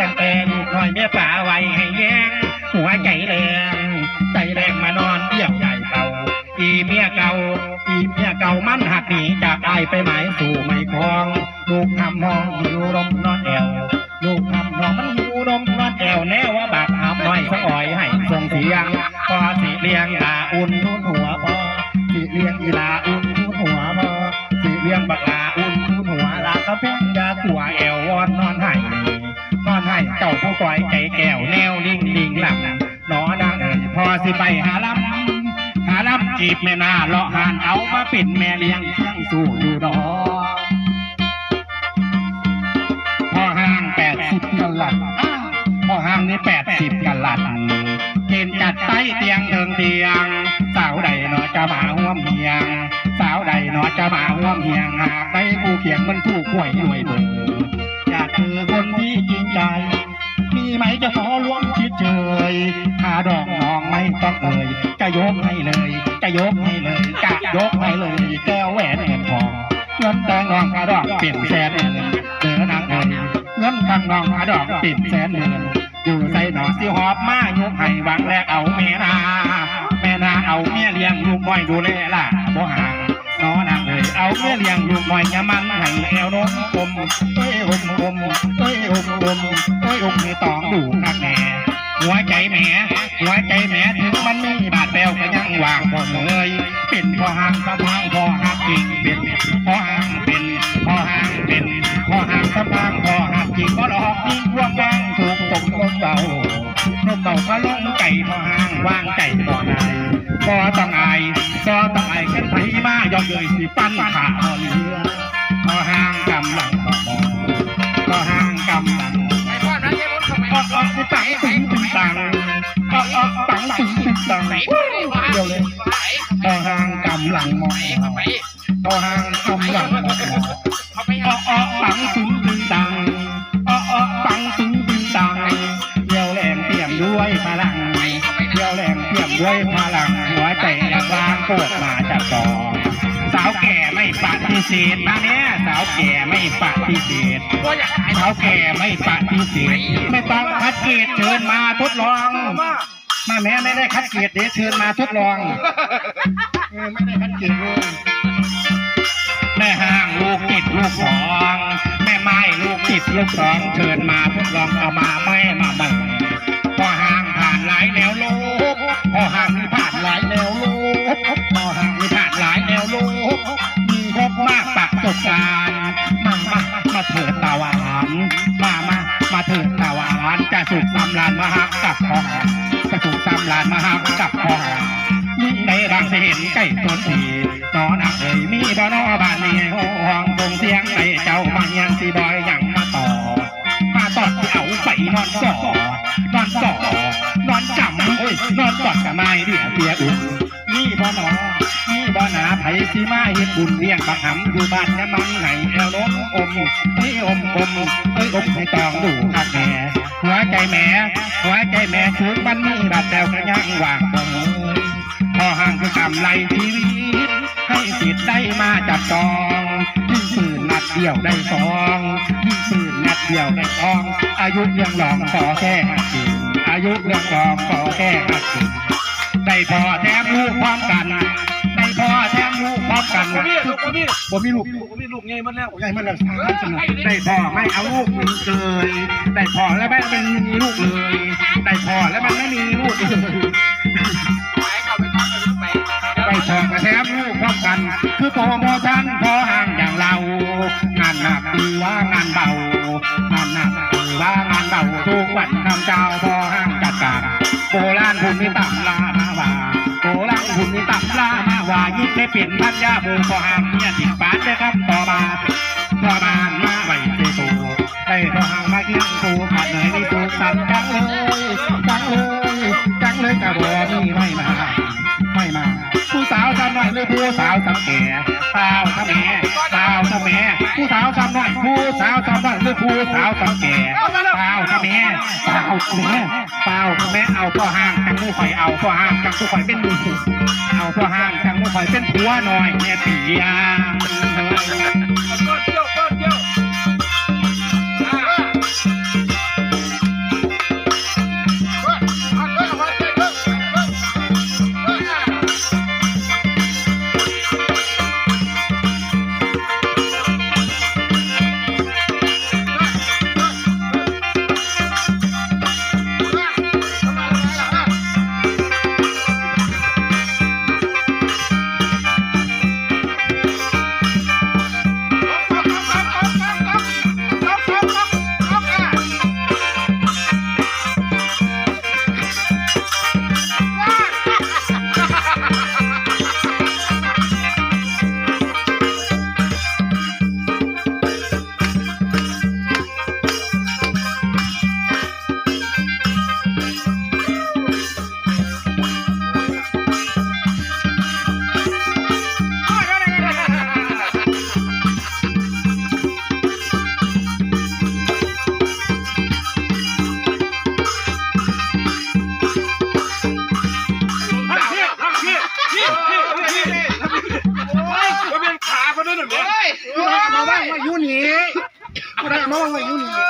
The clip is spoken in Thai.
ตั้งแต่ลูน้อยเมียป่าไว้ให้แยงหัวใจแรงใจแรงมานอนเดี่ยวใหญ่เก่าอีเมียเก่าอีเมียเก่ามันหักหนีจากได้ไปหมายสู่ไม่คลอง ลูกทำห้องอยู่ร่มนาผู้ก่แก้วแนวลิงลิงหลับหนอนางเอ๋ยพอสิไปหาลำหาลำจีบแม่นาเลาะหานเอามาเป็นแม่เลี้ยงเชียงสู่อยู่ดอกพอห้างแปดสิบกันลัดอ้าพอห้างนี่แปดสิบกันลัดเกณฑ์จัดไปเตียงเทิงเตียง สาวใดหนอจะมาห่วมเฮียง สาวใดหนอจะมาห่วมเฮียงหากได้กูเขียงมันถูกหวยรวยเบอ ไหมจะขอล้วงคิดเฉยถ้าดอกน้องไม่ต้องเอ่ยจะยกให้เลย จะยกให้เลยจะยกให้เลยแก้วแหวนเงินทองเงินแตงน้องกระดอกเปลี่ยนแสนเงินเดือนางเงินเงินทางน้องกระดอกเปลี่ยนแสนเงินอยู่ใส่หนอสิหอบมายกให้วางแลกเอาแม่นาแม่นาเอาเมียเลี้ยงลูกน้อยดูแลล่ะบ่ห่างน้อนาง เอ้ยเอาเลี้ยงลูกน้อยยามันให้แอวนมกลมเอ้ยอมกลมเอ้ยอมกลมเอ้ยอมให้ตองดูนักแน่หัวใจแหมหัวใจแหมถึงมันมีบาดแปลก็ยังวางบ่เงยเป็นพ่อห่างสะพางพ่อหักจริงเป็นพ่อห่างเป็นพ่อห่างเป็นพ่อห่างสะพางพ่อหักจริงก็หลอกยิงพวกวางถูกตกลงเบาลมเบาก็ลงใจพ่อห่างวางใจพ่อนายก็ต้อง ยสิปั้นขาบ่เรือพอห้างกำลังบ่มองพ่อห้างกำลังไอ้พ่อนั้นเย็บรถเข้าไปออกออกตังตึงสิงตังออกออกตังตึงสิงตังไหนไปวะเดี๋ยวเลยไหนพอห้างกำลังมองเข้าไปพอห้างกำลัง ฏิเสธมาเนี้ยสาวแก่ไม่ปฏิเสธก็อยากขายสาวแก่ไม่ปฏิเสธไม่ต้องคัดเกตเชิญมาทดลองมาแม่ไม่ได้คัดเกตเดี๋ยวเชิญมาทดลองเออไม่ได้คัดเกตเลยแม่ห้างลูกติดลูกสองแม่ไม้ลูกติดลูกสองเชิญมาทดลองเอามาแม่มาเบิ่งพอห้างผ่านหลายแนวโลกพอห้างมีานจะสุขสำรานมหักกับพอหางจะสุขสำรานมหักกับพองยิ่งในรังสิเห็นใกล้ต้นทีนอนอ่างเอ่ยมีบ่อนอบ้านนี้ห้องส่งเสียงในเจ้ามายังสีบอยยังมาต่อ มาตอดเอาไปนอนก่อนอนก่อนอนจำโอ้ยนอนกอดกับไม้เดียเสียอุ่นนี่บ่หนอนี่บ่หนาไผสิมาเฮ็ดบุญเลี้ยงบักหำอยู่บ้านยะมันไหนแอวล้มอมเอ้ยอมอมเอ้ยอมให้ตองดูคักแหน่ หัวใจแหม่หัวใจแหม่ชุดมันมีบาดแตวกระย่างว่างพอห่างคือกำไรชีวิต ให้สิทธิ์ได้มาจับจองยิงปืนนัดเดียวได้สองยิงปืนนัดเดียวได้สอง อายุเรื่องหลองขอแค่ห้าสิอายุเรื่องหลองขอแค่ห้า ผมมีบ่มีลูกผมมีลูกไงมันแล้วใหญ่มันละสามสนุกได้พอไม่เอาลูกมึงเลยได้พอแล้วไม่เป็นมีลูกเลยได้พอแล้วมันไม่มีลูกเลยไปก่อนไปลูกไปไปชมกระแทบลูกพร้อมกัน คือโปรโมชั่นพอห่างอย่างเรา งานหนักหรือว่างานเบางานหนักหรือว่างานเบาทุกวันทำเจ้าพอห่างจัดการโบราณคุณมีตำลามาว่าายิ่งได้เปลี่ยนพันยาบูก็หามเนี่ยติดปานได้ครับต่อบาต่อบามาไว้เจตูได้พอหางมาเกี่งตูขัดเหนื่อยนี่ตูสั่นจังเลยจังเลยจังเลยกระบอกนี่ไม่มาไม่มาผู้สาวทำหน่อยหรือผู้สาวทำแก่สาวทำแม่สาวทำแม่ ผู้สาวทำหน่อยผู้สาวทำหน่อยหรือผู้สาวทำแก่สาวทำแม่สาวทำแม่สาวทำแม่เอาพ่อห้างจังผู้ข่อยเอาพ่อห้างจังผู้ข่อยเป็นมือเอาพ่อห้างจังผู้ข่อยเป็นผัวหน่อยแม่ตียา อยู่นี่กูไ